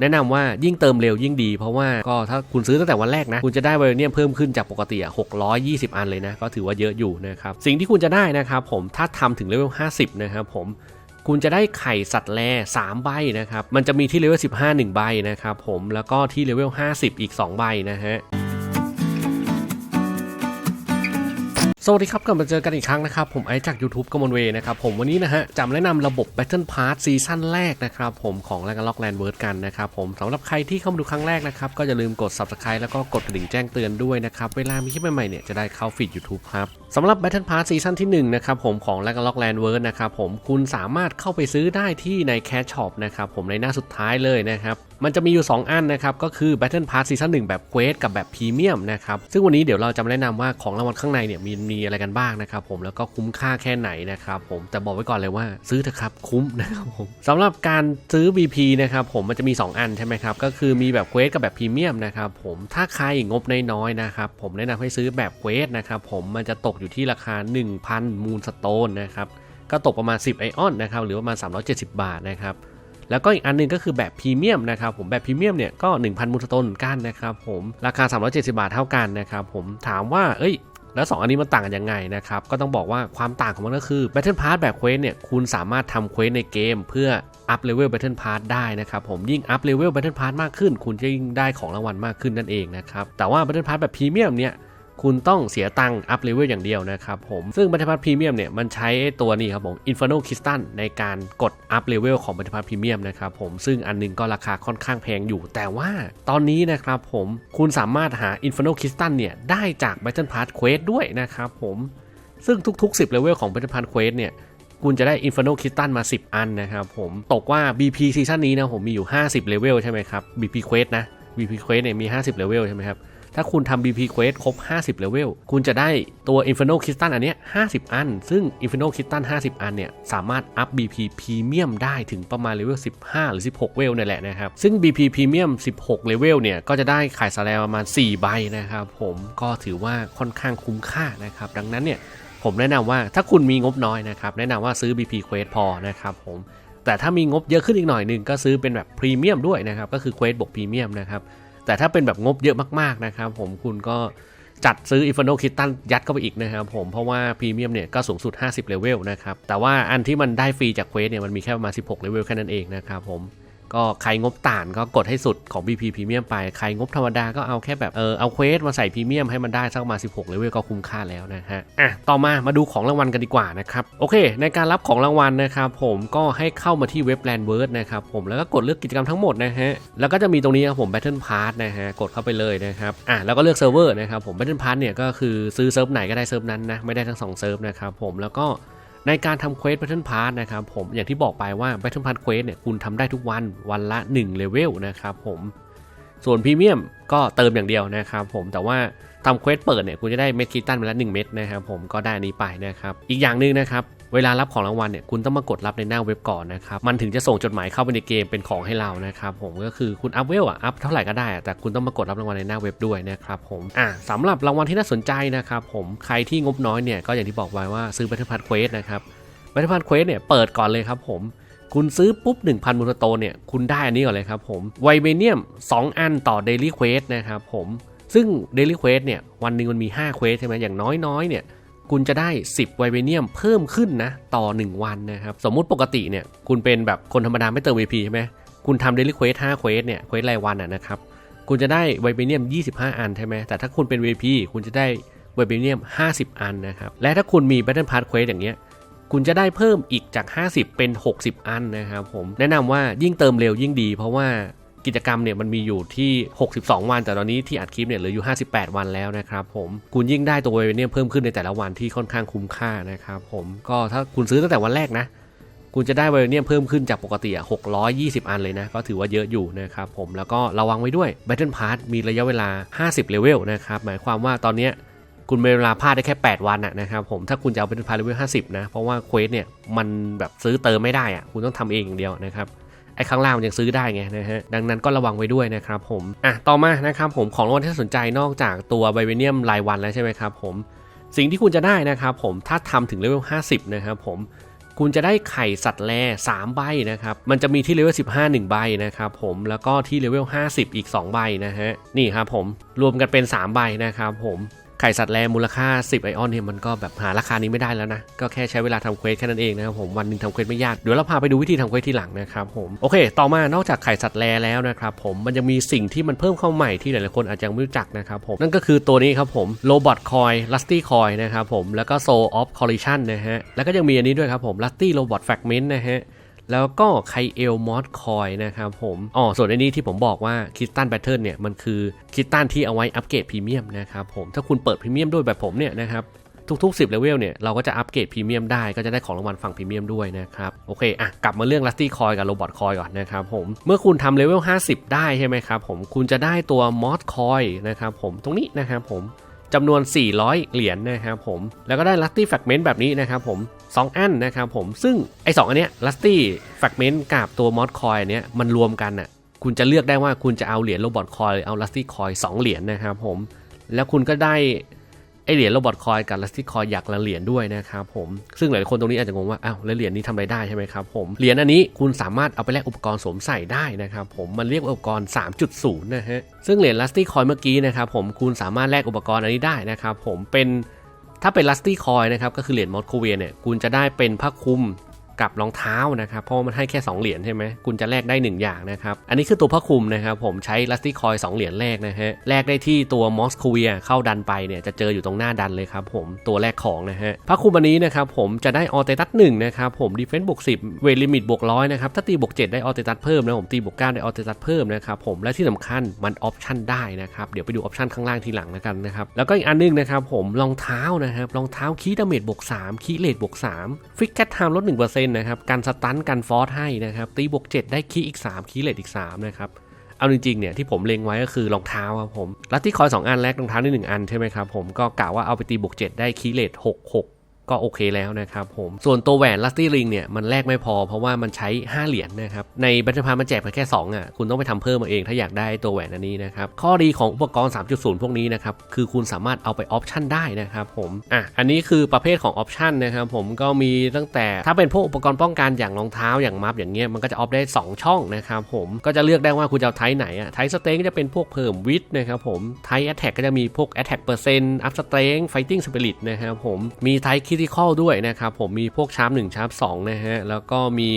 แนะนำว่ายิ่งเติมเร็วยิ่งดี เพราะว่าก็ถ้าคุณซื้อตั้งแต่วันแรกนะ คุณจะได้ไวโอเนียมเพิ่มขึ้นจากปกติอะ620 อันเลยนะ ก็ถือว่าเยอะอยู่นะครับ สิ่งที่คุณจะได้นะครับผมถ้าทำถึงเลเวล 50 นะครับผมคุณจะได้ไข่สัตว์แร่3ใบนะครับ มันจะมีที่เลเวล 15 1 ใบนะครับผมแล้วก็ที่เลเวล 50 อีก 2 ใบนะฮะ สวัสดีครับกลับมาเจอกันอีกครั้งนะครับ ผมไอจาก YouTube กมลเวนะครับผมวันนี้นะฮะจำแนะนำระบบ Battle Pass ซีซั่นแรกนะครับผมของแลกล็อกแลนด์เวิร์ดกันนะครับผมสำหรับใครที่เข้ามาดูครั้งแรกนะครับ ก็อย่าลืมกด Subscribe แล้วก็กดกระดิ่งแจ้งเตือนด้วยนะครับ เวลามีคลิปใหม่ๆเนี่ยจะได้เข้าฟีด YouTube ครับสำหรับ Battle Pass ซีซั่นที่1นะครับผมของแลกล็อกแลนด์เวิร์ดนะครับผมคุณสามารถเข้าไปซื้อได้ที่ใน Cash Shop นะครับผมในหน้าสุดท้ายเลยนะครับมันจะมีอยู่ 2 อันนะครับ ก็คือ Battle Pass ซีซั่น1แบบเควสกับแบบพรีเมียมนะครับ ซึ่งวันนี้เดี๋ยวเราจะมาแนะนำว่าของรางวัลข้างในเนี่ยมีมีอะไรกันบ้างนะครับผมแล้วก็คุ้มค่าแค่ไหนนะครับผมแต่บอกไว้ก่อนเลยว่าซื้อเถอะครับคุ้มนะครับผมสำหรับการซื้อ BP นะครับผมมันจะมี 2 อันใช่ไหมครับ ก็คือมีแบบเควสกับแบบพรีเมียมนะครับผมถ้าใครงบน้อยๆนะครับผมแนะนำให้ซื้อแบบเควสนะครับผมมันจะตกอยู่ที่ราคา 1,000มูลสโตนนะครับก็ตกประมาณ 10 ไอออนนะครับหรือประมาณ 370 บาทนะครับ แล้วก็อีกอันหนึงก็คือแบบพรีเมียมนะครับผมแบบพรีเมียมเนี่ยก็ 1,000มูลตนเหมือนกันนะครับผมราคา 370 บาทเท่ากันนะครับผมถามว่าเอ้ยแล้ว2อันนี้มันต่างกันยังไงนะครับ ก็ต้องบอกว่าความต่างของมันก็คือ Battle Pass แบบเควสเนี่ย คุณสามารถทำเควสในเกม เพื่ออัพเลเวล Battle Pass ได้นะครับผมยิ่งอัพเลเวล Battle Pass มากขึ้น คุณจะยิ่งได้ของรางวัลมากขึ้นนั่นเองนะครับ แต่ว่า Battle Pass แบบพรีเมียมเนี่ย คุณต้องเสียตังค์อัพเลเวลอย่างเดียวนะครับผม ซึ่งบัตรพัทพรีเมียมเนี่ยมันใช้ตัวนี้ครับผม Inferno Crystal ในการกดอัพเลเวลของบัตรพัทพรีเมียมนะครับผม ซึ่งอันหนึงก็ราคาค่อนข้างแพงอยู่ แต่ว่าตอนนี้นะครับผมคุณสามารถหา Inferno Crystal เนี่ยได้จาก Battle Pass Quest ด้วยนะครับผมซึ่งทุกๆ 10เลเวลของ Battle Pass Quest เนี่ยคุณจะได้ Inferno Crystal มา 10 อันนะครับผมตกว่า BP ซีซั่นนี้นะผมมีอยู่ 50เลเวลใช่ไหมครับ BP Quest นะ BP Quest เนี่ยมี 50เลเวลใช่ไหมครับ ถ้าคุณทำ BP Quest ครบ 50 เลเวล คุณจะได้ตัว Inferno Crystal อันเนี้ย50 อัน ซึ่ง Inferno Crystal 50 อันเนี่ย สามารถอัพ BP Premium ได้ถึงประมาณเลเวล 15 หรือ 16เลเวลนี่แหละนะครับ ซึ่ง BP Premium 16 เลเวลเนี่ย ก็จะได้ขายสแลมประมาณ 4 ใบนะครับ ผมก็ถือว่าค่อนข้างคุ้มค่านะครับ ดังนั้นเนี่ย ผมแนะนำว่าถ้าคุณมีงบน้อยนะครับ แนะนำว่าซื้อ BP Quest พอนะครับผมแต่ถ้ามีงบเยอะขึ้นอีกหน่อยหนึ่งก็ซื้อเป็นแบบพรีเมียมด้วยนะครับก็คือ Quest บวกพรีเมียมนะครับ แต่ถ้าเป็นแบบงบเยอะมากๆนะครับผมคุณก็จัดซื้อ Inferno k i t t a n ยัดเข้าไปอีกนะครับผมเพราะว่าพรีเมียมเนี่ยก็สูงสุด 50เลเวลนะครับ แต่ว่าอันที่มันได้ฟรีจากเควสเนี่ยมันมีแค่ประมาณ 16เลเวลแค่นั้นเองนะครับผม ก็ใครงบต่านก็กดให้สุดของ BP พรีเมียมไป ใครงบธรรมดาก็เอาแค่แบบเออเอาเควสมาใส่พรีเมียมให้มันได้สักมา 16เลเวลก็คุ้มค่าแล้วนะฮะ อะ ต่อมามาดูของรางวัลกันดีกว่านะครับ โอเค ในการรับของรางวัลนะครับผมก็ให้เข้ามาที่เว็บ Landword นะครับผมแล้วก็กดเลือกกิจกรรมทั้งหมดนะฮะ แล้วก็จะมีตรงนี้ครับผม Battle Pass นะฮะ กดเข้าไปเลยนะครับ อะ แล้วก็เลือกเซิร์ฟเวอร์นะครับผม Battle Pass เนี่ยก็คือซื้อเซิร์ฟไหนก็ได้เซิร์ฟนั้นนะไม่ได้ทั้งสองเซิร์ฟนะครับผมแล้วก็ ในการทำเควส Battle Pass นะครับผมอย่างที่บอกไปว่า Battle Pass Quest เนี่ยคุณทำได้ทุกวันวันละ1เลเวลนะครับผมส่วนพรีเมียมก็เติมอย่างเดียวนะครับผมแต่ว่าทำเควสเปิดเนี่ยคุณจะได้เม็ดคิตันมาละ1เม็ดนะครับผมก็ได้อันนี้ไปนะครับอีกอย่างหนึ่งนะครับ เวลารับของรางวัลเนี่ยคุณต้องมากดรับในหน้าเว็บก่อนนะครับมันถึงจะส่งจดหมายเข้าไปในเกมเป็นของให้เรานะครับผมก็คือคุณอัพเวลอะอัพเท่าไหร่ก็ได้อะแต่คุณต้องมากดรับรางวัลในหน้าเว็บด้วยนะครับผมอะสำหรับรางวัลที่น่าสนใจนะครับผมใครที่งบน้อยเนี่ยก็อย่างที่บอกไว้ว่าซื้อ Battle Pass Quest นะครับ Battle Pass Quest เนี่ยเปิดก่อนเลยครับผมคุณซื้อปุ๊บ 1,000มูลโตเนี่ย คุณได้อันนี้ก่อนเลยครับผมไวเบเนียม 2 อันต่อ Daily Quest นะครับผม ซึ่ง Daily Quest เนี่ย วันหนึ่งมันมี5 Quest ใช่ไหมอย่างน้อยๆเนี่ย คุณจะได้ 10ไวเบเนียมเพิ่มขึ้นนะต่อ 1 วันนะครับ สมมุติปกติเนี่ยคุณเป็นแบบคนธรรมดาไม่เติม VP ใช่ไหมคุณทำ Daily Quest 5 Quest เนี่ย Quest รายวันอะนะครับคุณจะได้ไวเบเนียม 25 อันใช่ไหมแต่ถ้าคุณเป็น VP คุณจะได้ไวเบเนียม 50 อันนะครับ และถ้าคุณมี Battle Pass Quest อย่างเงี้ย คุณจะได้เพิ่มอีกจาก 50 เป็น 60 อันนะครับผม แนะนำว่ายิ่งเติมเร็วยิ่งดี เพราะว่า กิจกรรมเนี่ยมันมีอยู่ที่ 62 วัน แต่ตอนนี้ที่อัดคลิปเนี่ยเหลืออยู่ 58 วันแล้วนะครับผมคุณยิ่งได้ตัวเวเนี่ยเพิ่มขึ้นในแต่ละวันที่ค่อนข้างคุ้มค่านะครับผมก็ถ้าคุณซื้อตั้งแต่วันแรกนะคุณจะได้ไวเนียมเพิ่มขึ้นจากปกติอะ620 อันเลยนะ ก็ถือว่าเยอะอยู่นะครับผม แล้วก็ระวังไว้ด้วย Battle Pass มีระยะเวลา 50 เลเวลนะครับ หมายความว่าตอนนี้คุณมีเวลาพลาดได้แค่ 8 วันอะนะครับผม ถ้าคุณจะเอาเป็นพาเลเวล 50 นะ เพราะว่าเควสเนี่ยมันแบบซื้อเติมไม่ได้อะคุณต้องทำเองอย่างเดียวนะครับ ไอ้ข้างล่างมันยังซื้อได้ไงนะฮะดังนั้นก็ระวังไว้ด้วยนะครับผมอะต่อมานะครับผมของรางวัลที่สนใจนอกจากตัวไบเวเนียมรายวันแล้วใช่ไหมครับผมสิ่งที่คุณจะได้นะครับผมถ้าทำถึงเลเวล50 นะครับผมคุณจะได้ไข่สัตว์แล3ใบนะครับ มันจะมีที่เลเวล15 1ใบนะครับผมแล้วก็ที่เลเวล50 อีก 2 ใบนะฮะนี่ครับผมรวมกันเป็น 3 ใบนะครับผม ไข่สัตว์แลมูลค่า 10 ไอออนเนี่ยมันก็แบบหาราคานี้ไม่ได้แล้วนะ ก็แค่ใช้เวลาทำเควสแค่นั้นเองนะครับผมวันหนึงทำเควสไม่ยาก เดี๋ยวเราพาไปดูวิธีทำเควสทีหลังนะครับผมโอเค ต่อมานอกจากไข่สัตว์แลแล้วนะครับผมมันยังมีสิ่งที่มันเพิ่มเข้าใหม่ที่หลายๆคนอาจจะไม่รู้จักนะครับผมนั่นก็คือตัวนี้ครับผมโรบอทคอยลัสตี้คอยนะครับผมแล้วก็โซออฟคอลิชันนะฮะแล้วก็ยังมีอันนี้ด้วยครับผมลัสตี้โรบอทแฟกเมนต์นะฮะ แล้วก็ไคเอลมอสคอยนะครับผมอ๋อส่วนอันนี้ที่ผมบอกว่าคิสตันแบทเทิลเนี่ยมันคือคิสตันที่เอาไว้อัปเกรดพรีเมียมนะครับผมถ้าคุณเปิดพรีเมียมด้วยแบบผมเนี่ยนะครับทุกๆ 10เลเวลเนี่ยเราก็จะอัปเกรดพรีเมียมได้ก็จะได้ของรางวัลฝั่งพรีเมียมด้วยนะครับ โอเค อะ กลับมาเรื่องลัสตี้คอยกับโรบอทคอยก่อนนะครับผมเมื่อคุณทำเลเวล 50 ได้ใช่ไหมครับผมคุณจะได้ตัวมอสคอยนะครับผมตรงนี้นะครับผมจำนวน 400 เหรียญนะครับผม แล้วก็ได้ Lusty Fragment แบบนี้นะครับผม 2 อันนะครับผมซึ่งไอ้สองอันเนี้ย Lusty Fragment กับตัว Mod Coin เนี้ยมันรวมกันอะคุณจะเลือกได้ว่าคุณจะเอาเหรียญโรบอทคอยหรือเอา Lusty Coin 2เหรียญนะครับผมแล้วคุณก็ได้ไอเหรียญโรบอทคอยกับลัสตี้คอยอยากละเหรียญด้วยนะครับผมซึ่งหลายคนตรงนี้อาจจะงงว่าอ้าวแล้วเหรียญนี้ทำอะไรได้ใช่ไหมครับผมเหรียญอันนี้คุณสามารถเอาไปแลกอุปกรณ์สวมใส่ได้นะครับผมมันเรียกอุปกรณ์ 3.0 นะฮะซึ่งเหรียญลัสตี้คอยเมื่อกี้นะครับผมคุณสามารถแลกอุปกรณ์อันนี้ได้นะครับผมเป็น ถ้าเป็นลัสตี้คอยนะครับก็คือเหรียญมอสโคเวียเนี่ยคุณจะได้เป็นผ้าคลุม กับรองเท้านะครับ เพราะมันให้แค่ 2 เหรียญใช่ไหมคุณจะแลกได้ 1 อย่างนะครับ อันนี้คือตัวผ้าคลุมนะครับ ผมใช้ลัสตี้คอย2เหรียญแรกนะฮะแลกได้ที่ตัวมอสโคเวียเข้าดันไปเนี่ยจะเจออยู่ตรงหน้าดันเลยครับผมตัวแรกของนะฮะผ้าคลุมอันนี้นะครับผมจะได้ออเตตัสหนึ่งนะครับผมดีเฟนซ์บวก10เวลิมิตบวกร้อยนะครับถ้าตีบวก7ได้ออเตตัสเพิ่มนะผมตีบวก9ได้ออเตตัสเพิ่มนะครับผมและที่สำคัญมันออปชั่นได้นะครับเดี๋ยวไปดูออปชั่นข้างล่างทีหลังแล้วกันนะครับแล้วก็อีกอันนึงนะครับผมรองเท้านะครับรองเท้าคีดาเมจบวก3คีเลดบวก3ฟิกแคทไทม์ลด1%นนะครับการสตันกันฟอสให้นะครับตีบวก7ได้คีอีก 3 คีเลดอีก3นะครับเอาจริงๆเนี่ยที่ผมเล็งไว้ก็คือรองเท้าครับผมลัตที่คอย 2 อันแรกรองเท้าได้1อันใช่ไหมครับผมก็กล่าว่าเอาไปตีบวก7ได้คีเลต6 6 ก็โอเคแล้วนะครับผม ส่วนตัวแหวนลัตตี้ริงเนี่ยมันแลกไม่พอเพราะว่ามันใช้ 5 เหรียญนะครับ ในบัตรพามันแจกมาแค่ 2อะคุณต้องไปทำเพิ่มมาเองถ้าอยากได้ตัวแหวนอันนี้นะครับ ข้อดีของอุปกรณ์ 3.0 พวกนี้นะครับ คือคุณสามารถเอาไปออปชั่นได้นะครับผม อะ อันนี้คือประเภทของออปชั่นนะครับผมก็มีตั้งแต่ถ้าเป็นพวกอุปกรณ์ป้องกันอย่างรองเท้าอย่างมัฟอย่างเงี้ยมันก็จะออฟได้ 2 ช่องนะครับผมก็จะเลือกได้ว่าคุณจะเอาไทป์ไหนอะไทป์สเต็งก็จะเป็นพวกเพิ่มวิทนะครับผมไทป์แอตแทกก็จะมีพวกแอตแทกเปอร์เซ็นต์อัพสเตงไฟติ้งสปิริตนะครับผมมีไทป์คริติคอลด้วยนะครับ ผมมีพวกชาร์ปหนึ่งชาร์ปสองนะฮะ แล้วก็มี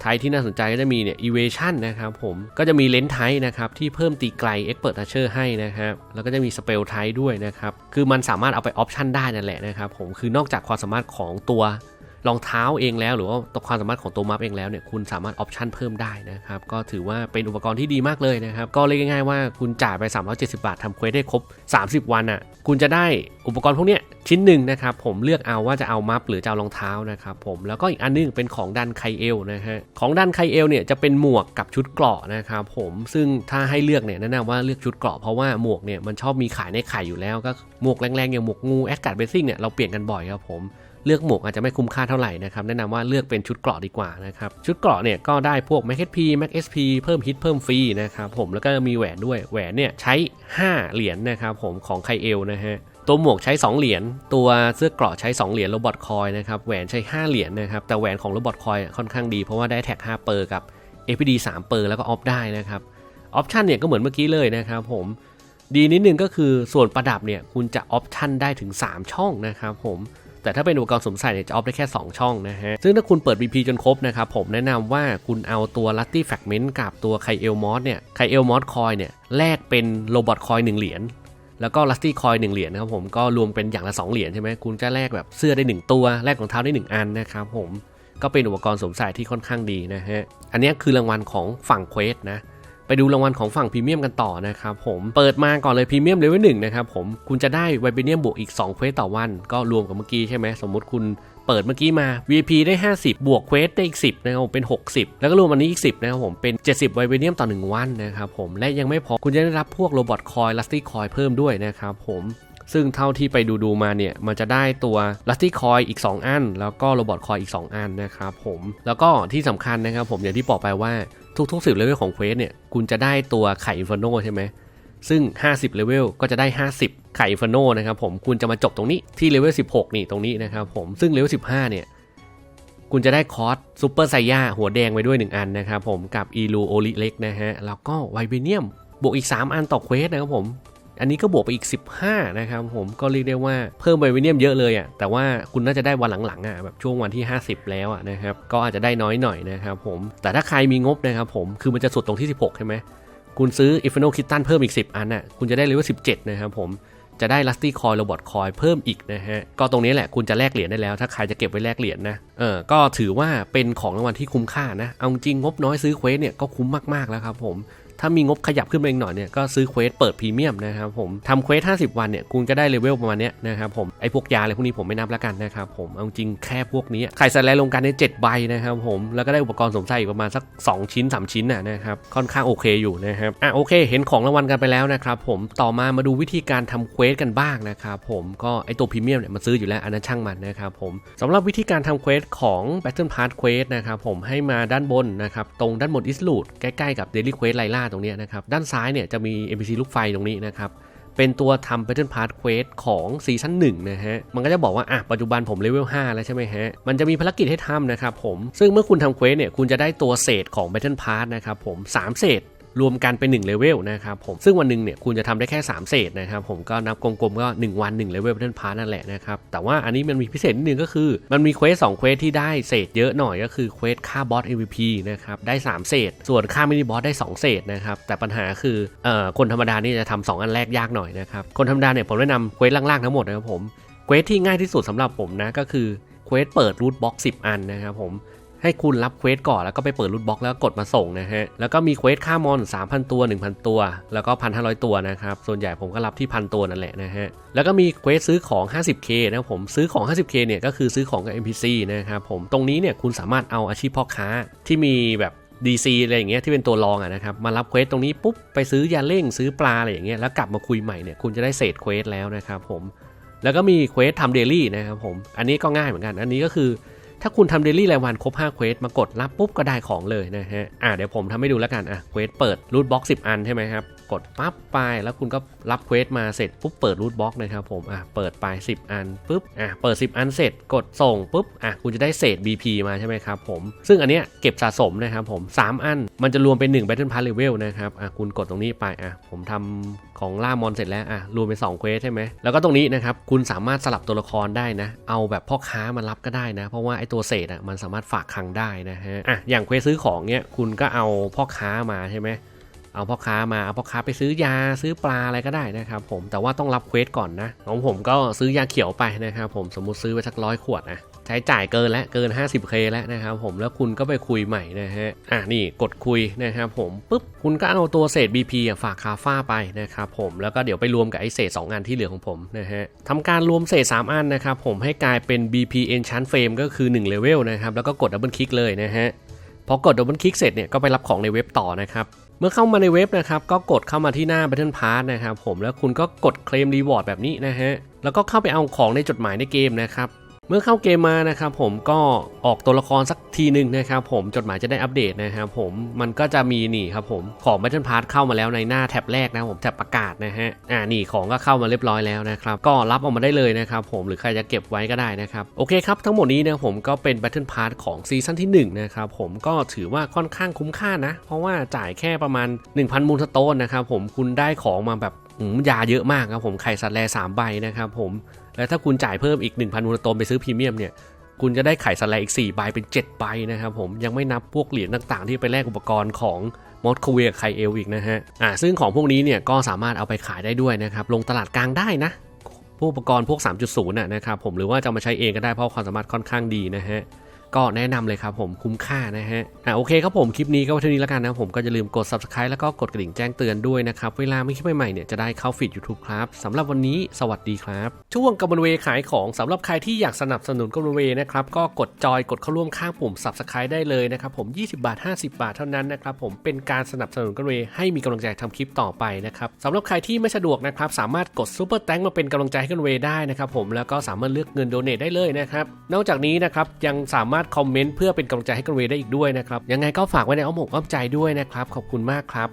ไทที่น่าสนใจก็จะมีเนี่ยอีเวชั่นะครับผมก็จะมีเลนส์ไทนะครับที่เพิ่มตีไกล expert archer ให้นะครับแล้วก็จะมีสเปลไทด้วยนะครับ คือมันสามารถเอาไปออปชันได้นั่นแหละนะครับผมคือนอกจากความสามารถของตัว รองเท้าเองแล้ว หรือว่าตัวความสามารถของตัวมัฟเองแล้วเนี่ยคุณสามารถออปชันเพิ่มได้นะครับ ก็ถือว่าเป็นอุปกรณ์ที่ดีมากเลยนะครับ ก็เรียกง่ายๆว่าคุณจ่ายไป 370 บาททำเควสได้ครบ 30 วันอะคุณจะได้อุปกรณ์พวกเนี้ยชิ้นหนึ่งนะครับผมเลือกเอาว่าจะเอามัฟหรือจะเอารองเท้านะครับผมแล้วก็อีกอันนึงเป็นของดันไคเอลนะฮะของดันไคเอลเนี่ยจะเป็นหมวกกับชุดเกราะนะครับผมซึ่งถ้าให้เลือกเนี่ยแนะนำว่าเลือกชุดเกราะเพราะว่าหมวกเนี่ยมันชอบมีขายในไข่อยู่แล้วก็หมวกแรงๆอย่างหมวกงูแอดการ์ดเบซิ่งเนี่ยเราเปลี่ยนกันบ่อยครับผม เลือกหมวกอาจจะไม่คุ้มค่าเท่าไหร่นะครับแนะนำว่าเลือกเป็นชุดเกราะดีกว่านะครับชุดเกราะเนี่ยก็ได้พวก Mac HP Mac SP เพิ่มฮิตเพิ่มฟรีนะครับผมแล้วก็มีแหวนด้วยแหวนเนี่ยใช้ 5 เหรียญนะครับผมของไคเอลนะฮะตัวหมวกใช้ 2 เหรียญ ตัวเสื้อเกราะใช้ 2 เหรียญโรบอทคอยนะครับ แหวนใช้ 5 เหรียญนะครับ แต่แหวนของโรบอทคอยค่อนข้างดี เพราะว่าได้แท็ก 5 เปอร์กับ APD 3 เปอร์แล้วก็ออฟได้นะครับ ออปชันเนี่ยก็เหมือนเมื่อกี้เลยนะครับผม ดีนิดนึงก็คือส่วนประดับเนี่ยคุณจะออปชันได้ถึง 3 ช่องนะครับผม แต่ถ้าเป็นอุปกรณ์สวมใส่เนี่ยจะออฟได้แค่ 2 ช่องนะฮะ ซึ่งถ้าคุณเปิด VP จนครบนะครับ ผมแนะนำว่าคุณเอาตัว Lutty Fragment กับตัวไคเอลมอสเนี่ยไคเอลมอสคอยเนี่ยแลกเป็นโรบอทคอย1เหรียญแล้วก็ Lusty Coin 1เหรียญนะครับผมก็รวมเป็นอย่างละ 2 เหรียญใช่ไหมคุณจะแลกแบบเสื้อได้ 1 ตัวแลกรองเท้าได้ 1 อันนะครับผมก็เป็นอุปกรณ์สวมใส่ที่ค่อนข้างดีนะฮะอันนี้คือรางวัลของฝั่งเควสนะ ไปดูรางวัลของฝั่งพรีเมียมกันต่อนะครับผมเปิดมาก่อนเลยพรีเมียมเลเวลหนึ่งนะครับผมคุณจะได้ไวเบเนียมบวกอีก2เควสต่อวัน ก็รวมกับเมื่อกี้ใช่ไหมสมมติคุณเปิดเมื่อกี้มา VIP ได้ 50 บวกเควสได้อีก 10 นะครับผมเป็น 60 แล้วก็รวมอันนี้อีก 10 นะครับผมเป็น 70 ไวเบเนียมต่อ 1 วันนะครับผมและยังไม่พอคุณจะได้รับพวกโรบอทคอยลัสตี้คอยเพิ่มด้วยนะครับผม ซึ่งเท่าที่ไปดูดูๆมาเนี่ย มันจะได้ตัวลัตตี้คอยอีก 2 อัน แล้วก็โรบอทคอยอีก 2 อันนะครับผม แล้วก็ที่สำคัญนะครับผมอย่างที่บอกไปว่าทุกๆ10เลเวลของเควสเนี่ย คุณจะได้ตัวไข่อินฟโนใช่ไหมซึ่ง 50เลเวลก็จะได้ 50 ไข่อินฟโนนะครับผม คุณจะมาจบตรงนี้ที่เลเวล16 นี่ตรงนี้นะครับผม ซึ่งเลเวล15 เนี่ยคุณจะได้คอร์สซูเปอร์ไซย่าหัวแดงไว้ด้วย 1 อันนะครับผมกับอีลูโอลิเล็กนะฮะ แล้วก็ไวเบเนียม บวกอีก 3 อันต่อเควสนะครับผม อันนี้ก็บวกไปอีก 15 นะครับผมก็เรียกได้ว่าเพิ่มไวเบเนียมเยอะเลยอะ่ะแต่ว่าคุณน่าจะได้วันหลังๆอะแบบช่วงวันที่ 50 แล้วอะนะครับก็อาจจะได้น้อยหน่อยนะครับผมแต่ถ้าใครมีงบนะครับผมคือมันจะสุดตรงที่ 16 ใช่ไหมคุณซื้ออิฟโนคิตตันเพิ่มอีก 10 อันอะคุณจะได้เลเวล17 นะครับผมจะได้ Rusty Coin Robot Coin เพิ่มอีกนะฮะ ก็ตรงนี้แหละคุณจะแลกเหรียญได้แล้ว ถ้าใครจะเก็บไว้แลกเหรียญนะเออก็ถือว่าเป็นของรางวัลที่คุ้มค่านะ เอาจริงงบน้อยซื้อเควสเนี่ยก็คุ้มมากๆแล้วครับผม ถ้ามีงบขยับขึ้นมาอีกหน่อยเนี่ยก็ซื้อเควสเปิดพรีเมียมนะครับผมทำเควส 50 วันเนี่ยคุณก็ได้เลเวลประมาณเนี้ยนะครับผมไอ้พวกยาอะไรพวกนี้ผมไม่นับแล้วกันนะครับผมเอาจริงแค่พวกนี้ไข่สแลนลงกันใน7ใบนะครับผมแล้วก็ได้อุปกรณ์สมใส่อีกประมาณสัก 2 ชิ้น 3 ชิ้นน่ะนะครับค่อนข้างโอเคอยู่นะครับอะโอเค เห็นของรางวัลกันไปแล้วนะครับผมต่อมามาดูวิธีการทำเควสกันบ้างนะครับผมก็ไอตัวพรีเมียมเนี่ยมันซื้ออยู่แล้วอันนั้นช่างมันนะครับผมสำหรับวิธีการทำเควสของ Battle Pass Quest นะครับผมให้มาด้านบนนะครับตรงด้านบน i s l u t ใกล้ๆกับ Daily Quest ไลล่าตรงนี้นะครับ ด้านซ้ายเนี่ยจะมี NPC ลูกไฟตรงนี้นะครับ เป็นตัวทำ Pattern Pass Quest ของซีซั่น1นะฮะ มันก็จะบอกว่า อะ ปัจจุบันผมเลเวล 5 แล้วใช่ไหมฮะ มันจะมีภารกิจให้ทำนะครับผม ซึ่งเมื่อคุณทำเควสเนี่ย คุณจะได้ตัวเศษของ Pattern Pass นะครับผม 3 เศษ รวมกันเป็น1เลเวลนะครับผมซึ่งวันหนึ่งเนี่ยคุณจะทำได้แค่ 3 เศษนะครับผมก็นับกลมๆก็ 1 วัน1เลเวล Battle Pass นั่นแหละนะครับแต่ว่าอันนี้มันมีพิเศษนิดนึงก็คือ มันมีเควส2เควสที่ได้เศษเยอะหน่อยก็คือเควสฆ่าบอส MVP นะครับได้ 3 เศษ ส่วนฆ่ามินิบอสได้ 2 เศษนะครับแต่ปัญหาคือเอ่อคนธรรมดานี่จะทำสองอันแรกยากหน่อยนะครับคนธรรมดาเนี่ยผมแนะนำเควสล่างๆทั้งหมดนะครับผมเควสที่ง่ายที่สุดสำหรับผมนะก็คือเควสเปิดรูทบ็อก10 อันนะครับผม ให้คุณรับเควสก่อนแล้วก็ไปเปิดรูทบ็อกแล้วกดมาส่งนะฮะ แล้วก็มีเควสค่ามอน 3,000 ตัว 1,000 ตัว แล้วก็ 1,500 ตัวนะครับ ส่วนใหญ่ผมก็รับที่พันตัวนั่นแหละนะฮะ แล้วก็มีเควสซื้อของ 50k นะครับผมซื้อของ 50k เนี่ยก็คือซื้อของกับ NPC นะครับผมตรงนี้เนี่ยคุณสามารถเอาอาชีพพ่อค้าที่มีแบบ DC อะไรอย่างเงี้ยที่เป็นตัวรองอะนะครับมารับเควสตรงนี้ปุ๊บไปซื้อยาเร่งซื้อปลาอะไรอย่างเงี้ยแล้วกลับมาคุยใหม่เนี่ยคุณจะได้เศษเควสแล้วนะครับผมแล้วก็มีเควสทำเดลี่นะครับผมอันนี้ก็ง่ายเหมือนกัน อันนี้ก็คือ ถ้าคุณทำเดลี่รายวันครบ5เควสมากดรับปุ๊บก็ได้ของเลยนะฮะอ่าเดี๋ยวผมทำให้ดูแล้วกันอะเควสเปิดรูทบ็อก10 อันใช่ไหมครับ กดปั๊บไปแล้วคุณก็รับเควสมาเสร็จปุ๊บเปิดรูทบ็อกนะครับผมอะเปิดไป 10 อันปุ๊บอะเปิด 10 อันเสร็จกดส่งปุ๊บอะคุณจะได้เศษ BP มาใช่ไหมครับผมซึ่งอันเนี้ยเก็บสะสมนะครับผม3อันมันจะรวมเป็น1 Battle Pass Level นะครับอะคุณกดตรงนี้ไปอะผมทำของล่ามอนเสร็จแล้วอะรวมเป็น2เควสใช่ไหมแล้วก็ตรงนี้นะครับคุณสามารถสลับตัวละครได้นะ เอาแบบพ่อค้ามารับก็ได้นะ เพราะว่าไอ้ตัวเศษอะมันสามารถฝากคังได้นะฮะอะอย่างเควสซื้อของเนี้ยคุณก็เอาพ่อค้ามาใช่ไหมเอาพ่อค้ามาเอาพ่อค้าไปซื้อยาซื้อปลาอะไรก็ได้นะครับผมแต่ว่าต้องรับเควสก่อนนะของผมก็ซื้อยาเขียวไปนะครับผมสมมุติซื้อไปสักร้อยขวดนะ ใช้จ่ายเกินแล้วเกิน 50k แล้วนะครับผมแล้วคุณก็ไปคุยใหม่นะฮะอะนี่กดคุยนะครับผมปุ๊บคุณก็เอาตัวเศษ BP อะฝากคาฟ้าไปนะครับผมแล้วก็เดี๋ยวไปรวมกับไอ้เศษ 2 อันที่เหลือของผมนะฮะทำการรวมเศษ 3 อันนะครับผมให้กลายเป็น BP Enchant Frame ก็คือ1 level นะครับแล้วก็กดดับเบิลคลิกเลยนะฮะพอกดดับเบิลคลิกเสร็จเนี่ยก็ไปรับของในเว็บต่อนะครับเมื่อเข้ามาในเว็บนะครับก็กดเข้ามาที่หน้า Battle Pass นะครับผมแล้วคุณก็กดเคลมรีวอร์ดแบบนี้นะฮะแล้วก็เข้าไปเอาของในจดหมายในเกมนะครับ เมื่อเข้าเกมมานะครับผมก็ออกตัวละครสักทีหนึ่งนะครับผมจดหมายจะได้อัปเดตนะครับผมมันก็จะมีนี่ครับผมของ Battle Pass เข้ามาแล้วในหน้าแท็บแรกนะผมแท็บประกาศนะฮะอ่านี่ของก็เข้ามาเรียบร้อยแล้วนะครับก็รับออกมาได้เลยนะครับผมหรือใครจะเก็บไว้ก็ได้นะครับโอเคครับทั้งหมดนี้นะผมก็เป็น Battle Pass ของซีซั่นที่1นะครับผมก็ถือว่าค่อนข้างคุ้มค่านะ เพราะว่าจ่ายแค่ประมาณ 1,000 มูลสโตนนะครับผมคุณได้ของมาแบบ ยาเยอะมากครับผมไข่สัตว์แลสามใบนะครับผมและถ้าคุณจ่ายเพิ่มอีก 1,000มูลสโตนไปซื้อพรีเมียมเนี่ยคุณจะได้ไข่สัตว์แลอีก4ใบเป็น 7 ใบนะครับผมยังไม่นับพวกเหรียญต่างๆ ที่ไปแลกอุปกรณ์ของมอสโคเวียไคเอลอีกนะฮะอ่าซึ่งของพวกนี้เนี่ยก็สามารถเอาไปขายได้ด้วยนะครับลงตลาดกลางได้นะพวกอุปกรณ์พวก 3.0น่ะนะครับผมหรือว่าจะมาใช้เองก็ได้เพราะความสามารถค่อนข้างดีนะฮะ ก็แนะนำเลยครับผมคุ้มค่านะฮะอะโอเคครับผมคลิปนี้ก็ว้เท่านี้แล้วกันนะผมก็อย่าลืมกด subscribe แล้วก็กดกระดิ่งแจ้งเตือนด้วยนะครับ เวลาไม่คลิปใหม่ๆเนี่ยจะได้เข้าฟีด YouTube ครับสำหรับวันนี้สวัสดีครับ ช่วงกำมลเวขายของสำหรับใครที่อยากสนับสนุนกำมลเวนะครับก็กดจอยกดเข้าร่วมข้างปุ่ม subscribe ได้เลยนะครับผม 20 บาท 50 บาทเท่านั้นนะครับผมเป็นการสนับสนุนกำมลเวให้มีกำลังใจทำคลิปต่อไปนะครับสำหรับใครที่ไม่สะดวกนะครับสามารถกดซูเปอร์แตงมาเป็นกำลังใจให้กำมลเวได้นะครับผมแล้วก็สามารถเลือกเงินโดเนทได้เลยนะครับนอกจากนี้นะครับยังสามารถคอมเมนต์เพื่อเป็นกำลังใจให้กันเวได้อีกด้วยนะครับ ยังไงก็ฝากไว้ในอ้อมอกอ้อมใจด้วยนะครับ ขอบคุณมากครับ